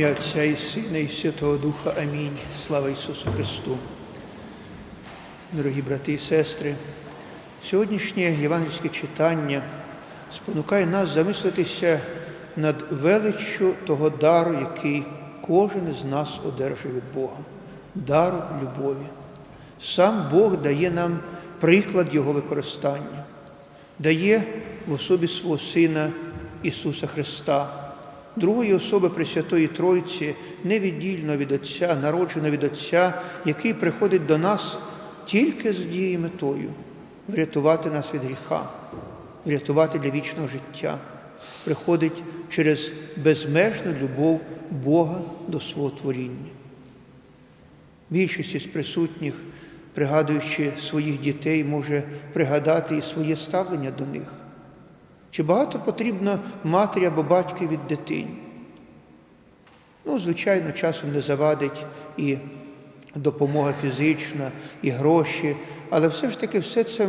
ім'я Отця і Сина, і Святого Духа. Амінь. Слава Ісусу Христу. Дорогі брати і сестри, сьогоднішнє євангельське читання спонукає нас замислитися над величчю того дару, який кожен із нас одержує від Бога, дару любові. Сам Бог дає нам приклад Його використання, дає в особі свого Сина Ісуса Христа другої особи Пресвятої Тройці, невіддільно від Отця, народжена від Отця, який приходить до нас тільки з однією метою врятувати нас від гріха, врятувати для вічного життя, приходить через безмежну любов Бога до свого творіння. Більшість із присутніх, пригадуючи своїх дітей, може пригадати і своє ставлення до них. Чи багато потрібно матері або батьки від дитині? Ну, звичайно, часом не завадить і допомога фізична, і гроші, але все ж таки все це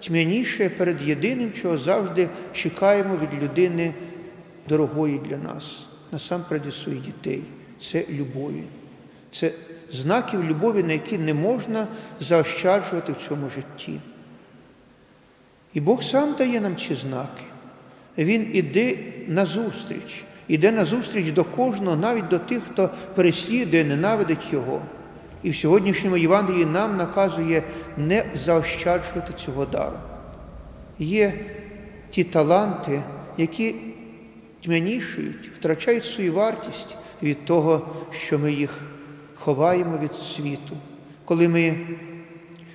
тьмяніше перед єдиним, чого завжди чекаємо від людини дорогої для нас, насамперед своїх дітей. Це любові. Це знаків любові, на які не можна заощаджувати в цьому житті. І Бог сам дає нам ці знаки. Він іде назустріч, іде назустріч до кожного, навіть до тих, хто переслідує, ненавидить Його. І в сьогоднішньому Євангелії нам наказує не заощаджувати цього дару. Є ті таланти, які тьмянішують, втрачають свою вартість від того, що ми їх ховаємо від світу, коли ми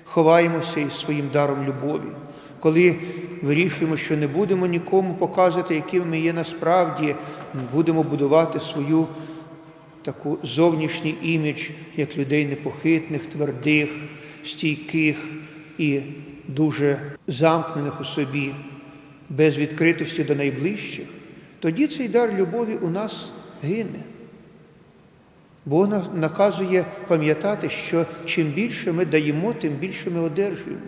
ховаємося із своїм даром любові коли вирішуємо, що не будемо нікому показувати, якими ми є насправді, будемо будувати свою таку зовнішній імідж, як людей непохитних, твердих, стійких і дуже замкнених у собі, без відкритості до найближчих, тоді цей дар любові у нас гине. Бог наказує пам'ятати, що чим більше ми даємо, тим більше ми одержуємо.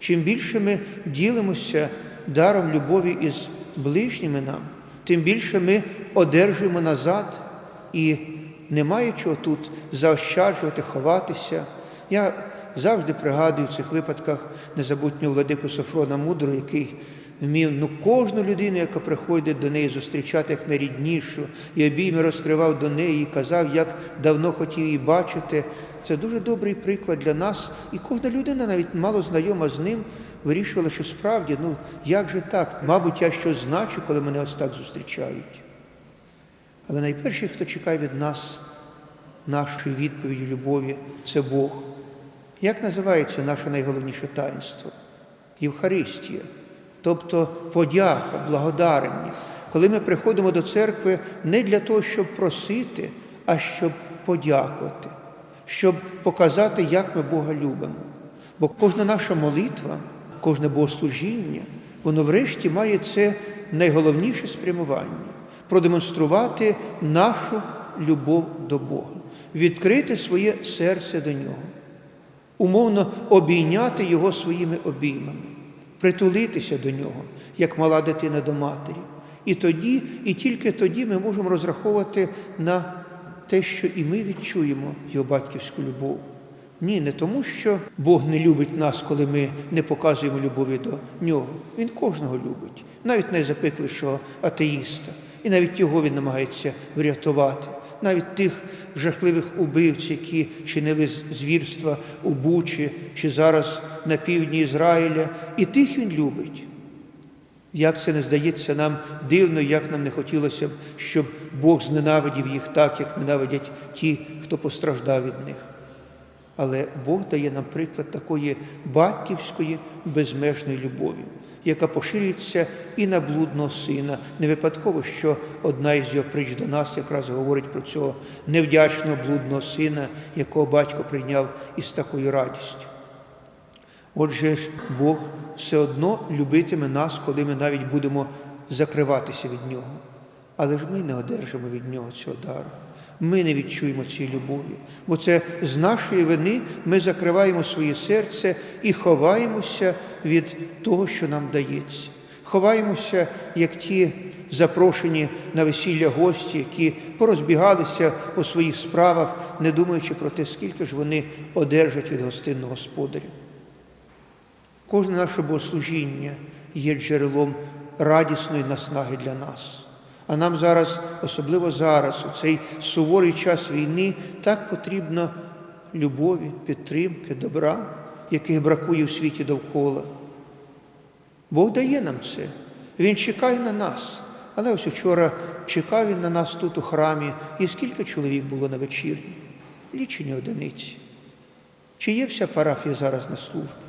Чим більше ми ділимося даром любові із ближніми нам, тим більше ми одержуємо назад і немає чого тут заощаджувати, ховатися. Я завжди пригадую в цих випадках незабутнього владику Софрона Мудру, який вмів ну, кожну людину, яка приходить до неї зустрічати як найріднішу, і обійми розкривав до неї, і казав, як давно хотів її бачити. Це дуже добрий приклад для нас. І кожна людина, навіть мало знайома з ним, вирішувала, що справді, ну як же так? Мабуть, я щось значу, коли мене ось так зустрічають. Але найперший, хто чекає від нас нашої відповіді, любові, це Бог. Як називається наше найголовніше таїнство? Євхаристія тобто подяка, благодарення, коли ми приходимо до церкви не для того, щоб просити, а щоб подякувати, щоб показати, як ми Бога любимо. Бо кожна наша молитва, кожне богослужіння, воно врешті має це найголовніше спрямування продемонструвати нашу любов до Бога, відкрити своє серце до Нього, умовно обійняти Його своїми обіймами притулитися до нього, як мала дитина до матері. І тоді, і тільки тоді ми можемо розраховувати на те, що і ми відчуємо його батьківську любов. Ні, не тому, що Бог не любить нас, коли ми не показуємо любові до нього. Він кожного любить, навіть найзапеклішого атеїста. І навіть його він намагається врятувати навіть тих жахливих убивців, які чинили звірства у Бучі чи зараз на півдні Ізраїля, і тих він любить. Як це не здається нам дивно, як нам не хотілося б, щоб Бог зненавидів їх так, як ненавидять ті, хто постраждав від них. Але Бог дає нам приклад такої батьківської безмежної любові яка поширюється і на блудного сина. Не випадково, що одна із його притч до нас якраз говорить про цього невдячного блудного сина, якого батько прийняв із такою радістю. Отже ж, Бог все одно любитиме нас, коли ми навіть будемо закриватися від Нього. Але ж ми не одержимо від Нього цього дару ми не відчуємо цієї любові, бо це з нашої вини ми закриваємо своє серце і ховаємося від того, що нам дається. ховаємося, як ті запрошені на весілля гості, які порозбігалися по своїх справах, не думаючи про те, скільки ж вони одержать від гостинного господаря. Кожне наше богослужіння є джерелом радісної наснаги для нас. А нам зараз, особливо зараз, у цей суворий час війни, так потрібно любові, підтримки, добра, яких бракує в світі довкола. Бог дає нам це. Він чекає на нас. Але ось вчора чекав він на нас тут у храмі, і скільки чоловік було на вечірні? Лічені одиниці. Чи є вся парафія зараз на службі?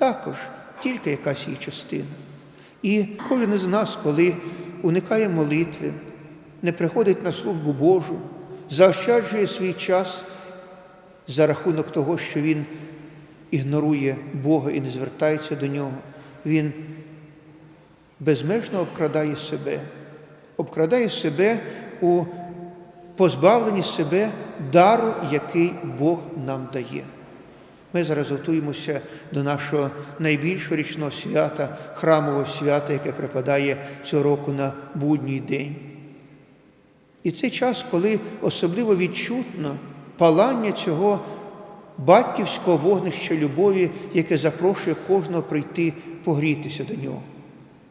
Також тільки якась її частина. І кожен із нас, коли уникає молитви, не приходить на службу Божу, заощаджує свій час за рахунок того, що він ігнорує Бога і не звертається до нього, він безмежно обкрадає себе, обкрадає себе у позбавленні себе дару, який Бог нам дає. Ми зараз готуємося до нашого найбільшого річного свята, храмового свята, яке припадає цього року на будній день. І це час, коли особливо відчутно палання цього батьківського вогнища любові, яке запрошує кожного прийти погрітися до нього.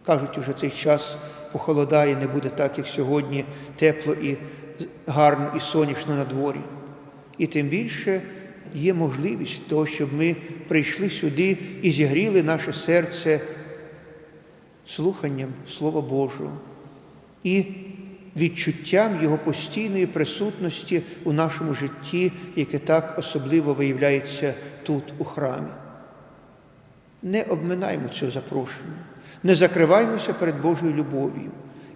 Кажуть, уже цей час похолодає, не буде так, як сьогодні, тепло і гарно і сонячно на дворі. І тим більше є можливість того, щоб ми прийшли сюди і зігріли наше серце слуханням Слова Божого і відчуттям Його постійної присутності у нашому житті, яке так особливо виявляється тут, у храмі. Не обминаємо цього запрошення, не закриваймося перед Божою любов'ю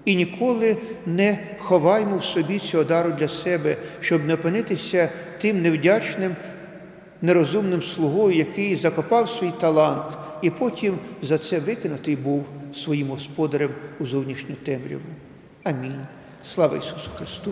і ніколи не ховаймо в собі цього дару для себе, щоб не опинитися тим невдячним, нерозумним слугою, який закопав свій талант, і потім за це викинутий був своїм господарем у зовнішню темряву. Амінь. Слава Ісусу Христу!